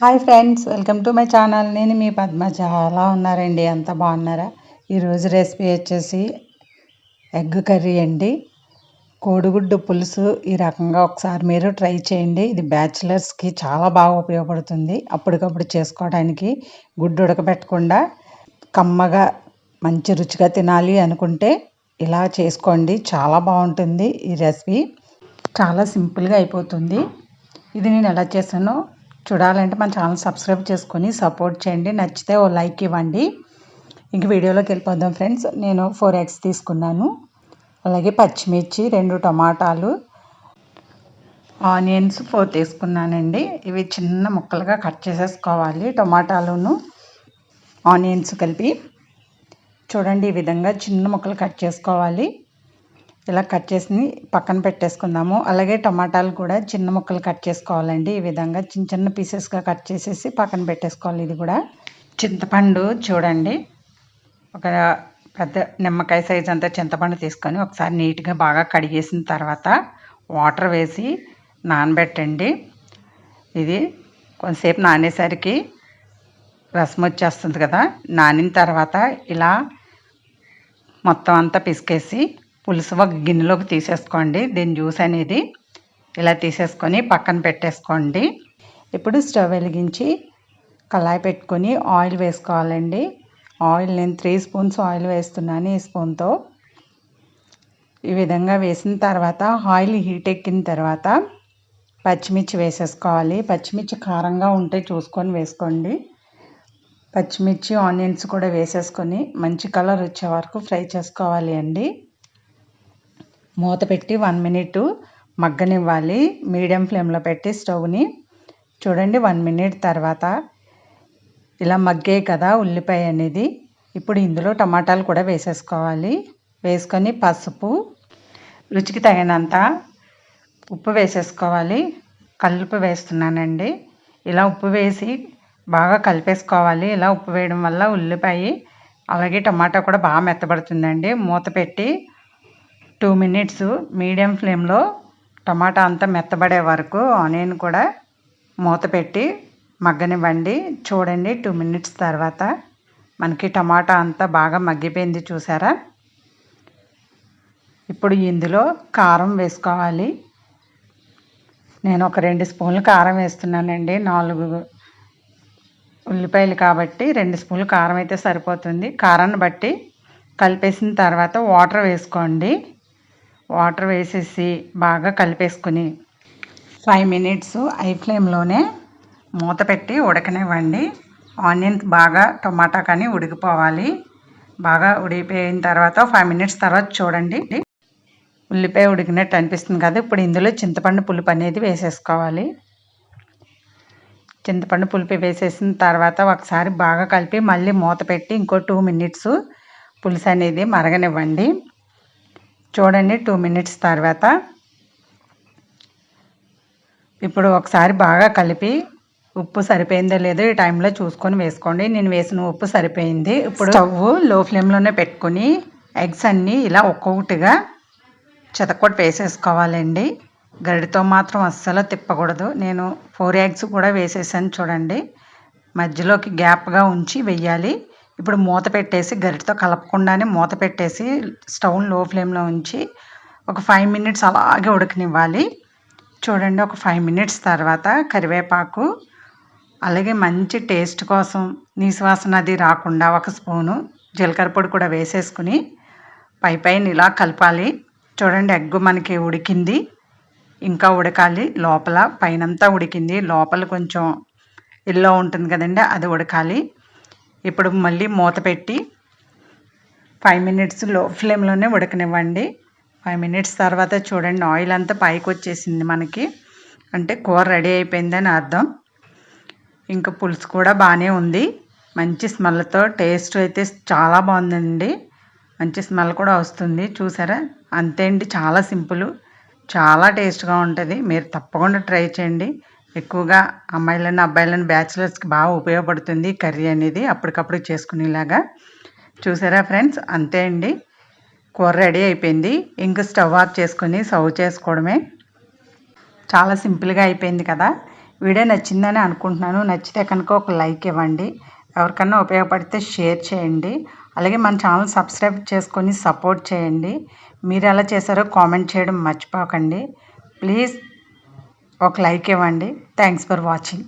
Hi friends welcome to my channel. నేను మీ పద్మ చాలా ఉన్నారండి? ఎంత బాగున్నారా? ఈరోజు రెసిపీ వచ్చేసి ఎగ్ కర్రీ అండి. కోడిగుడ్డు పులుసు ఈ రకంగా ఒకసారి మీరు ట్రై చేయండి. ఇది బ్యాచిలర్స్కి చాలా బాగా ఉపయోగపడుతుంది. అప్పటికప్పుడు చేసుకోవడానికి గుడ్డు ఉడకబెట్టకుండా కమ్మగా మంచి రుచిగా తినాలి అనుకుంటే ఇలా చేసుకోండి. చాలా బాగుంటుంది ఈ రెసిపీ. చాలా సింపుల్గా అయిపోతుంది. ఇది నేను ఎలా చేశానో చూడాలంటే మన ఛానల్ సబ్స్క్రైబ్ చేసుకొని సపోర్ట్ చేయండి. నచ్చితే ఓ లైక్ ఇవ్వండి. ఇంక వీడియోలోకి వెళ్ళిపోదాం ఫ్రెండ్స్. నేను ఫోర్ ఎగ్స్ తీసుకున్నాను. అలాగే పచ్చిమిర్చి రెండు టమాటాలు ఆనియన్స్ ఫోర్ తీసుకున్నానండి. ఇవి చిన్న ముక్కలుగా కట్ చేసేసుకోవాలి టమాటాలును ఆనియన్స్ కలిపి. చూడండి ఈ విధంగా చిన్న ముక్కలు కట్ చేసుకోవాలి. ఇలా కట్ చేసి పక్కన పెట్టేసుకుందాము. అలాగే టమాటాలు కూడా చిన్న ముక్కలు కట్ చేసుకోవాలండి. ఈ విధంగా చిన్న చిన్న పీసెస్గా కట్ చేసేసి పక్కన పెట్టేసుకోవాలి ఇది కూడా. చింతపండు చూడండి. ఒక పెద్ద నిమ్మకాయ సైజ్ అంతా చింతపండు తీసుకొని ఒకసారి నీట్గా బాగా కడిగేసిన తర్వాత వాటర్ వేసి నానబెట్టండి. ఇది కొంతసేపు నానేసరికి రసం వచ్చేస్తుంది కదా. నానిన తర్వాత ఇలా మొత్తం అంతా పిసికేసి పులుసు ఒక గిన్నెలోకి తీసేసుకోండి. దీని జ్యూస్ అనేది ఇలా తీసేసుకొని పక్కన పెట్టేసుకోండి. ఇప్పుడు స్టవ్ వెలిగించి కళాయి పెట్టుకొని ఆయిల్ వేసుకోవాలండి. ఆయిల్ నేను త్రీ స్పూన్స్ ఆయిల్ వేస్తున్నాను ఈ స్పూన్తో. ఈ విధంగా వేసిన తర్వాత ఆయిల్ హీట్ ఎక్కిన తర్వాత పచ్చిమిర్చి వేసేసుకోవాలి. పచ్చిమిర్చి కారంగా ఉంటే చూసుకొని వేసుకోండి. పచ్చిమిర్చి ఆనియన్స్ కూడా వేసేసుకొని మంచి కలర్ వచ్చే వరకు ఫ్రై చేసుకోవాలి అండి. మూత పెట్టి వన్ మినిట్ మగ్గనివ్వాలి. మీడియం ఫ్లేమ్లో పెట్టి స్టవ్ని. చూడండి వన్ మినిట్ తర్వాత ఇలా మగ్గే కదా ఉల్లిపాయ అనేది. ఇప్పుడు ఇందులో టమాటాలు కూడా వేసేసుకోవాలి. వేసుకొని పసుపు రుచికి తగినంత ఉప్పు వేసేసుకోవాలి. కలుపు వేస్తున్నానండి. ఇలా ఉప్పు వేసి బాగా కలిపేసుకోవాలి. ఇలా ఉప్పు వేయడం వల్ల ఉల్లిపాయ అలాగే టమాటా కూడా బాగా మెత్తబడుతుందండి. మూత పెట్టి టూ మినిట్స్ మీడియం ఫ్లేమ్లో టమాటా అంతా మెత్తబడే వరకు ఆనియన్ కూడా మూత పెట్టి మగ్గనివ్వండి. చూడండి టూ మినిట్స్ తర్వాత మనకి టమాటా అంతా బాగా మగ్గిపోయింది చూసారా? ఇప్పుడు ఇందులో కారం వేసుకోవాలి. నేను ఒక రెండు స్పూన్లు కారం వేస్తున్నానండి. నాలుగు ఉల్లిపాయలు కాబట్టి రెండు స్పూన్లు కారం అయితే సరిపోతుంది. కారాన్ని బట్టి కలిపేసిన తర్వాత వాటర్ వేసుకోండి. వాటర్ వేసేసి బాగా కలిపేసుకుని ఫైవ్ మినిట్స్ ఐ ఫ్లేమ్లోనే మూత పెట్టి ఉడకనివ్వండి. ఆనియన్స్ బాగా టొమాటా కానీ ఉడికిపోవాలి. బాగా ఉడికిపోయిన తర్వాత ఫైవ్ మినిట్స్ తర్వాత చూడండి. ఉల్లిపాయ ఉడికినట్టు అనిపిస్తుంది కదా ఇప్పుడు ఇందులో చింతపండు పులుపు అనేది వేసేసుకోవాలి. చింతపండు పులుపు వేసేసిన తర్వాత ఒకసారి బాగా కలిపి మళ్ళీ మూత పెట్టి ఇంకో టూ మినిట్స్ పులుసు అనేది మరగనివ్వండి. చూడండి టూ మినిట్స్ తర్వాత. ఇప్పుడు ఒకసారి బాగా కలిపి ఉప్పు సరిపోయిందో లేదో ఈ టైంలో చూసుకొని వేసుకోండి. నేను వేసిన ఉప్పు సరిపోయింది. ఇప్పుడు స్టవ్లో ఫ్లేమ్లోనే పెట్టుకొని ఎగ్స్ అన్నీ ఇలా ఒక్కొక్కటిగా చెతకొట్టి వేసేసుకోవాలండి. గరిడితో మాత్రం అస్సలు తిప్పకూడదు. నేను ఫోర్ ఎగ్స్ కూడా వేసేసాను చూడండి. మధ్యలోకి గ్యాప్గా ఉంచి వెయ్యాలి ఇప్పుడు మూత పెట్టేసి గరిటతో కలపకుండానే మూత పెట్టేసి స్టవ్లో ఫ్లేమ్లో ఉంచి ఒక ఫైవ్ మినిట్స్ అలాగే ఉడకనివ్వాలి. చూడండి ఒక ఫైవ్ మినిట్స్ తర్వాత కరివేపాకు అలాగే మంచి టేస్ట్ కోసం నీసువాసన అది రాకుండా ఒక స్పూను జీలకర్ర పొడి కూడా వేసేసుకుని పై పైన ఇలా కలపాలి. చూడండి ఎగ్గు మనకి ఉడికింది. ఇంకా ఉడకాలి. లోపల పైనంతా ఉడికింది. లోపల కొంచెం ఎల్లో ఉంటుంది కదండి అది ఉడకాలి. ఇప్పుడు మళ్ళీ మూత పెట్టి ఫైవ్ మినిట్స్లో ఫ్లేమ్లోనే ఉడకనివ్వండి. ఫైవ్ మినిట్స్ తర్వాత చూడండి ఆయిల్ అంతా పైకి వచ్చేసింది మనకి. అంటే కూర రెడీ అయిపోయిందని అర్థం. ఇంకా పులుసు కూడా బాగానే ఉంది. మంచి స్మెల్తో టేస్ట్ అయితే చాలా బాగుందండి. మంచి స్మెల్ కూడా వస్తుంది. చూసారా? అంతే అండి చాలా సింపుల్ చాలా టేస్ట్గా ఉంటుంది. మీరు తప్పకుండా ట్రై చేయండి. ఎక్కువగా అమ్మాయిలను అబ్బాయిలను బ్యాచిలర్స్కి బాగా ఉపయోగపడుతుంది కర్రీ అనేది అప్పటికప్పుడు చేసుకునేలాగా. చూసారా ఫ్రెండ్స్ అంతే అండి. కూర రెడీ అయిపోయింది. ఇంక స్టవ్ ఆఫ్ చేసుకొని సర్వ్ చేసుకోవడమే. చాలా సింపుల్గా అయిపోయింది కదా. వీడియో నచ్చిందని అనుకుంటున్నాను. నచ్చితే కనుక ఒక లైక్ ఇవ్వండి. ఎవరికన్నా ఉపయోగపడితే షేర్ చేయండి. అలాగే మన ఛానల్ సబ్స్క్రైబ్ చేసుకొని సపోర్ట్ చేయండి. మీరు ఎలా చేశారో కామెంట్ చేయడం మర్చిపోకండి. ప్లీజ్ ఒక లైక్ ఇవ్వండి. Thanks for watching